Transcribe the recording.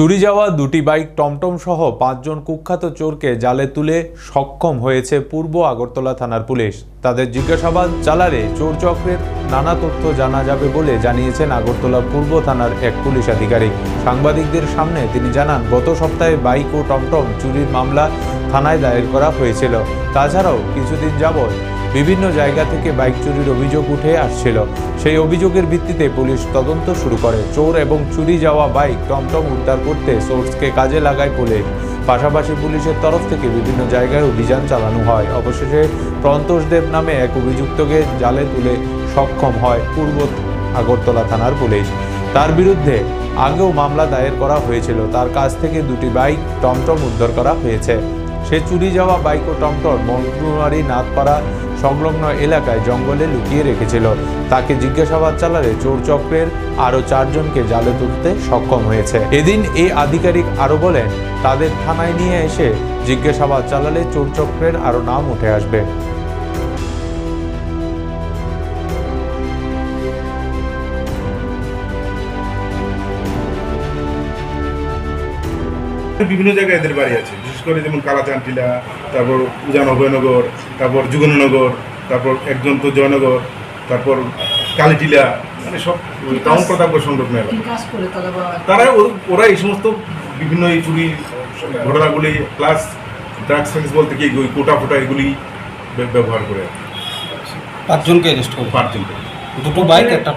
চুরি যাওয়া দুটি বাইক টমটম সহ পাঁচজন কুখ্যাত চোরকে জালে তুলে সক্ষম হয়েছে পূর্ব আগরতলা থানার পুলিশ। তাদের জিজ্ঞাসাবাদ চালারে চোর চক্রের নানা তথ্য জানা যাবে বলে জানিয়েছেন আগরতলা পূর্ব থানার এক পুলিশ আধিকারিক। সাংবাদিকদের সামনে তিনি জানান, গত সপ্তাহে বাইক ও টমটম চুরির মামলা থানায় দায়ের করা হয়েছিল। তাছাড়াও কিছুদিন যাবৎ বিভিন্ন জায়গা থেকে বাইক চুরির অভিযোগ উঠে আসছিল। সেই অভিযোগের ভিত্তিতে পুলিশ তদন্ত শুরু করে। চোর এবং চুরি যাওয়া বাইক টমটম উদ্ধার করতে সোর্সকে কাজে লাগায় পুলিশ। পাশাপাশি পুলিশের তরফ থেকে বিভিন্ন জায়গায় অভিযান চালানো হয়। অবশেষে প্রন্তোষ দেব নামে এক অভিযুক্তকে জালে তুলে সক্ষম হয় পূর্ব আগরতলা থানার পুলিশ। তার বিরুদ্ধে আগেও মামলা দায়ের করা হয়েছিল। তার কাছ থেকে দুটি বাইক টমটম উদ্ধার করা হয়েছে। সে চুরি যাওয়া বাইক ও টমটম মন্টুমারি নাথপাড়া সংলগ্ন এলাকায় জঙ্গলে লুকিয়ে রেখেছিল। তাকে জিজ্ঞাসাবাদ চালালে চোর চক্রের আরও চারজনকে জালে তুলতে সক্ষম হয়েছে। এদিন এই আধিকারিক আরও বলেন, তাদের থানায় নিয়ে এসে জিজ্ঞাসাবাদ চালালে চোর চক্রের আরও নাম উঠে আসবে। বিভিন্ন জায়গায় এদের বাড়ি আছে। বিশেষ করে যেমন কালাচান টিলা তারপর উজান অভয়নগর তারপর যুগননগর তারপর একজন তো জয়নগর তারপর কালীটিলা মানে সব টাউন প্রতাপ সংরক্ষণ এলাকা। করে তারা তারা ওরা এই সমস্ত বিভিন্ন এই চুরি ঘটনাগুলি প্লাস ড্রাগস ফ্যাক্স বলতে কি ওই কোটা ফোটা এগুলি ব্যবহার করে পাঁচজনকে অ্যারেস্ট করব পাঁচজন দুটো বাইক একটা